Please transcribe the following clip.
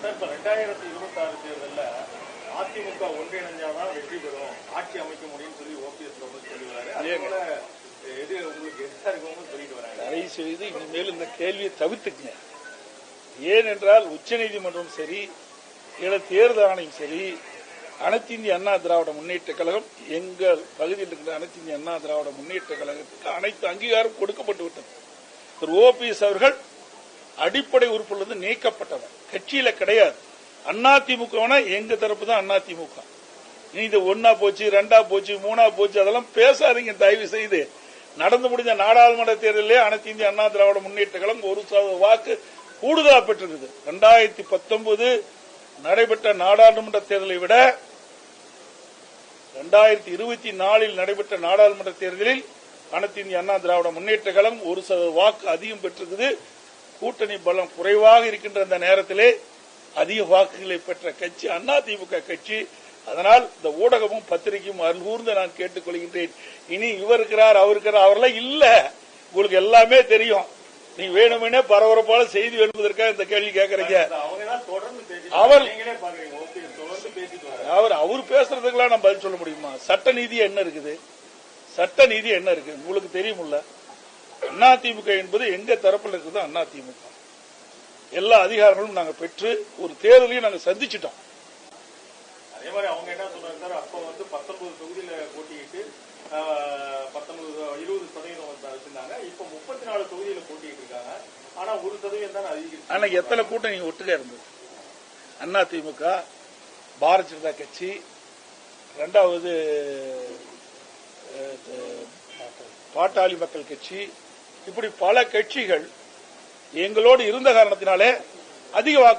இப்ப ரெண்டாயிரத்தி இருபத்தி ஆறு தேர்தல்ல அதிமுக ஒன்றிணைஞ்சாதான் வெற்றி பெறும். ஆட்சி அமைக்க முடியும்னு சொல்லி ஓபிஎஸ் ரொம்ப சொல்லுவாரு அதே போல எது உங்களுக்கு எதா இருக்கும்னு சொல்லிட்டு வராங்க. தயவு செய்து இனிமேல் இந்த கேள்வியை தவிர்த்துக்குங்க. ஏனென்றால் உச்சநீதிமன்றம் சரி இல்ல தேர்தல் ஆணையம் சரி அனைத்து இந்திய அண்ணா திராவிட முன்னேற்ற கழகம் எங்கள் பகுதியில் இருக்கிற அனைத்து இந்திய அண்ணா திராவிட முன்னேற்ற கழகத்துக்கு அனைத்து அங்கீகாரம் கொடுக்கப்பட்டு விட்டது. திரு ஓபிஎஸ் அவர்கள் அடிப்படை உறுப்பிலிருந்து நீக்கப்பட்டவர் கட்சியில கிடையாது. அதிமுகனா எங்க தரப்பு தான் அதிமுக நீ இது ஒன்னா போச்சு ரெண்டா போச்சு மூணா போச்சு அதெல்லாம் பேசாதீங்க தயவு செய்து. நடந்து முடிஞ்ச நாடாளுமன்ற தேர்தலிலே அனைத்து இந்திய அண்ணா திராவிட முன்னேற்ற கழகம் ஒரு சதவீத வாக்கு கூடுதலா பெற்றிருக்குது. ரெண்டாயிரத்தி பத்தொன்பது நடைபெற்ற நாடாளுமன்ற தேர்தலை விட ரெண்டாயிரத்தி இருபத்தி நாலில் நடைபெற்ற நாடாளுமன்ற தேர்தலில் அனைத்து இந்திய அண்ணா திராவிட முன்னேற்ற கழகம் ஒரு சதவீத வாக்கு அதிகம் பெற்றிருக்குது. கூட்டணி பலம் குறைவாக இருக்கின்ற அந்த நேரத்திலே அதிக வாக்குகளை பெற்ற கட்சி அதிமுக கட்சி. அதனால் இந்த ஊடகமும் பத்திரிகையும் அருகூர்ந்து நான் கேட்டுக்கொள்கின்றேன். இனி இவர் இருக்கிறார் அவர் இருக்கிறார் அவரெல்லாம் இல்ல. உங்களுக்கு எல்லாமே தெரியும். நீ வேணுமெனே பரபரப்பான செய்தி எழுப்பதற்காக இந்த கேள்வி கேட்கறீங்க அவர்- அவர் அவர் பேசுறதுக்கெல்லாம் நம்ம பதில் சொல்ல முடியுமா? சட்ட நீதி என்ன இருக்குது? சட்ட நீதி என்ன இருக்கு உங்களுக்கு தெரியுமில்ல? அதிமுக என்பது எங்க தரப்புல இருக்குது அதிமுக எல்லா அதிகாரங்களும் நாங்க பெற்று ஒரு தேர்தலையும் நாங்க சந்திச்சிட்டோம். அதே மாதிரி அவங்க என்ன சார்? அப்ப வந்து பத்தொன்பது தொகுதியில போட்டியிட்டு பத்தொன்பது இருபது சதவீதம் வச்சிருந்தாங்க இப்ப முப்பத்தி நாலு தொகுதியில போட்டிட்டு இருக்காங்க. ஆனா ஒரு சதவீதம் தான் அதிகரிச்சு ஆனா எத்தனை கூட்டம் நீங்க ஒட்டுக்கா இருந்தது? அதிமுக பாரதிய ஜனதா கட்சி ரெண்டாவது பாட்டாளி மக்கள் கட்சி இப்படி பல கட்சிகள் எங்களோடு இருந்த காரணத்தினாலே அதிக வாக்கு